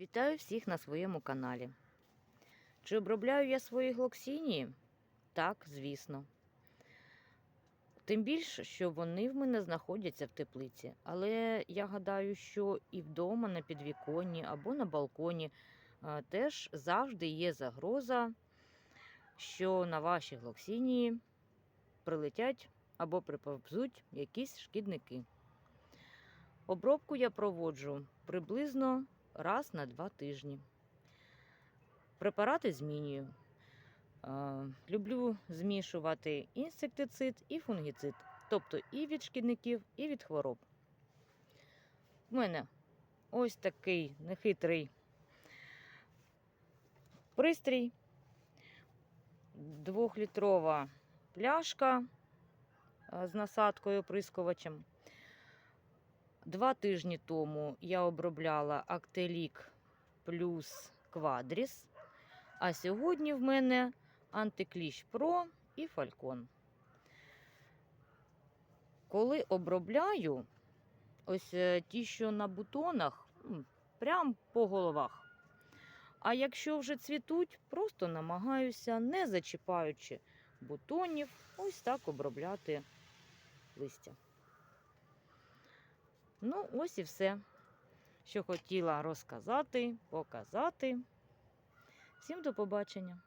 Вітаю всіх на своєму каналі. Чи обробляю я свої глоксінії? Так, звісно. Тим більше, що вони в мене знаходяться в теплиці. Але я гадаю, що і вдома, на підвіконні або на балконі теж завжди є загроза, що на ваші глоксінії прилетять або приповзуть якісь шкідники. Обробку я проводжу приблизно раз на два тижні. Препарати змінюю. Е, Люблю змішувати інсектицид і фунгіцид, тобто і від шкідників, і від хвороб. У мене ось такий нехитрий пристрій, двохлітрова пляшка е, з насадкою прискувачем. Два тижні тому я обробляла Актелік плюс Квадріс, а сьогодні в мене Антикліщ Про і Фалькон. Коли обробляю, ось е, ті, що на бутонах, прям по головах. А якщо вже цвітуть, просто намагаюся, не зачіпаючи бутонів, ось так обробляти листя. Ну, ось і все, що хотіла розказати, показати. Всім до побачення!